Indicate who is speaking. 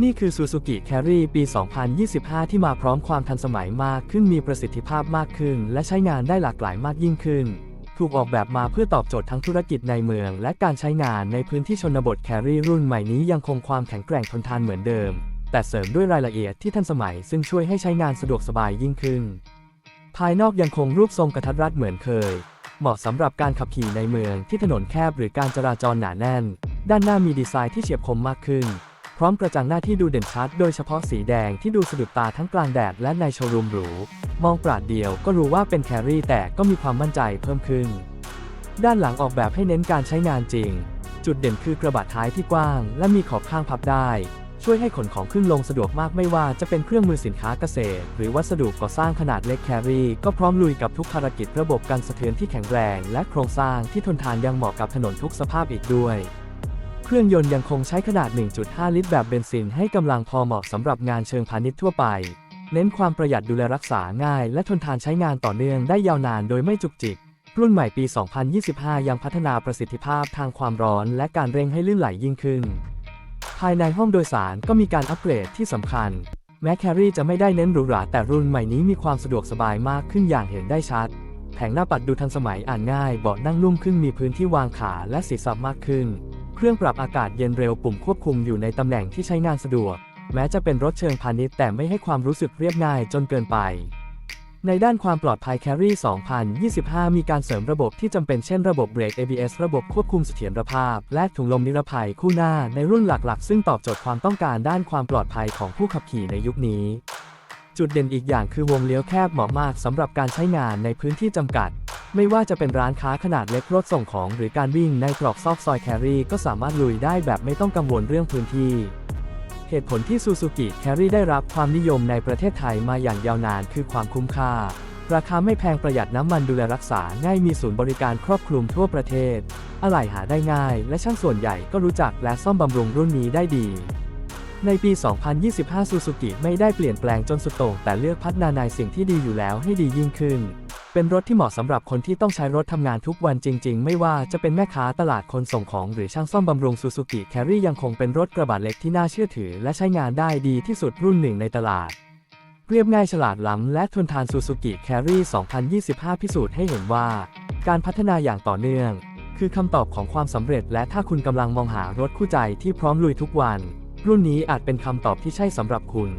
Speaker 1: นี่คือ Suzuki Carry ปี 2025 ที่มาพร้อมความทันสมัยมากขึ้นมีประสิทธิภาพมากขึ้น และใช้งานได้หลากหลายมากยิ่งขึ้น ถูกออกแบบมาเพื่อตอบโจทย์ทั้งธุรกิจในเมือง และการใช้งานในพื้นที่ชนบท Carry รุ่นใหม่นี้ยังคงความแข็งแกร่งทนทานเหมือนเดิม แต่เสริมด้วยรายละเอียดที่ทันสมัย ซึ่งช่วยให้ใช้งานสะดวกสบายยิ่งขึ้น ภายนอกยังคงรูปทรงกระทัดรัดเหมือนเคย เหมาะสำหรับการขับขี่ในเมืองที่ถนนแคบหรือการจราจรหนาแน่น ด้านหน้ามีดีไซน์ที่เฉียบคมมากขึ้น พร้อมกระจังหน้าที่ดูเด่นชัด โดยเฉพาะสีแดงที่ดูสะดุดตาทั้งกลางแดดและในโชว์รูมหรู มองปราดเดียวก็รู้ว่าเป็นแครี่แต่ก็มีความมั่นใจเพิ่มขึ้น ด้านหลังออกแบบให้เน้นการใช้งานจริง จุดเด่นคือกระบะท้ายที่กว้าง และมีขอบข้างพับได้ ช่วยให้ขนของขึ้นลงสะดวกมากไม่ว่าจะเป็นเครื่องมือสินค้าเกษตร หรือวัสดุก่อสร้างขนาดเล็กแครี่ก็พร้อมลุยกับทุกภารกิจระบบการสะเทือนที่แข็งแรง และโครงสร้างที่ทนทานยังเหมาะกับถนนทุกสภาพอีกด้วย เครื่องยนต์ยังคงใช้ขนาด 1.5 ลิตรแบบเบนซินให้กำลังพอเหมาะสำหรับงานเชิงพาณิชย์ทั่วไป เน้นความประหยัดดูแลรักษาง่าย และทนทานใช้งานต่อเนื่องได้ยาวนานโดยไม่จุกจิก รุ่นใหม่ปี 2025 ยังพัฒนาประสิทธิภาพทางความร้อนและการเร่งให้ลื่นไหลยิ่งขึ้น ภายในห้องโดยสารก็มีการอัปเกรดที่สำคัญ แม้แครี่จะไม่ได้เน้นหรูหราแต่รุ่นใหม่นี้มีความสะดวกสบายมากขึ้นอย่างเห็นได้ชัด แผงหน้าปัดดูทันสมัยอ่านง่ายเบาะนั่งนุ่มขึ้นมีพื้นที่วางขาและศีรษะมากขึ้น เครื่องปรับอากาศเย็นเร็วปุ่มควบคุมอยู่ในตำแหน่งที่ใช้งานสะดวก แม้จะเป็นรถเชิงพาณิชย์แต่ไม่ให้ความรู้สึกเรียบง่ายจนเกินไป ในด้านความปลอดภัย Carry 2025 มีการเสริมระบบที่จำเป็นเช่นระบบเบรก ABS ระบบควบคุมเสถียรภาพ และถุงลมนิรภัยคู่หน้าในรุ่นหลักๆ ซึ่งตอบโจทย์ความต้องการด้านความปลอดภัยของผู้ขับขี่ในยุคนี้ จุดเด่นอีกอย่างคือวงเลี้ยวแคบเหมาะมากสำหรับการใช้งานในพื้นที่จำกัด ไม่ว่าจะเป็นร้านค้าขนาดเล็กรถส่งของ หรือการวิ่งในตรอกซอกซอยแครี่ก็สามารถลุยได้แบบไม่ต้องกังวลเรื่องพื้นที่ เหตุผลที่ Suzuki Carry ได้รับความนิยมในประเทศไทยมาอย่างยาวนานคือความคุ้มค่า ราคาไม่แพงประหยัดน้ำมันดูแลรักษาง่ายมีศูนย์บริการครอบคลุมทั่วประเทศ อะไหล่หาได้ง่าย และช่างส่วนใหญ่ก็รู้จักและซ่อมบำรุงรุ่นนี้ได้ดีในปี 2025 Suzuki ไม่ได้เปลี่ยนแปลงจนสุดโต่งแต่เลือกพัฒนาในสิ่งที่ดีอยู่แล้วให้ดียิ่งขึ้น เป็นรถที่เหมาะสำหรับคนที่ต้องใช้รถทำงานทุกวันจริง ๆ ไม่ว่าจะเป็นแม่ค้าตลาดคนส่งของหรือช่างซ่อมบำรุง Suzuki Carry ยังคงเป็นรถกระบะเล็กที่น่าเชื่อถือ และใช้งานได้ดีที่สุดรุ่นหนึ่งในตลาด เรียบง่ายฉลาดล้ำและทนทาน Suzuki Carry 2025 พิสูจน์ให้เห็นว่า การพัฒนาอย่างต่อเนื่อง คือคำตอบของความสำเร็จ และถ้าคุณกำลังมองหารถคู่ใจที่พร้อมลุยทุกวัน รุ่นนี้อาจเป็นคำตอบที่ใช่สำหรับคุณ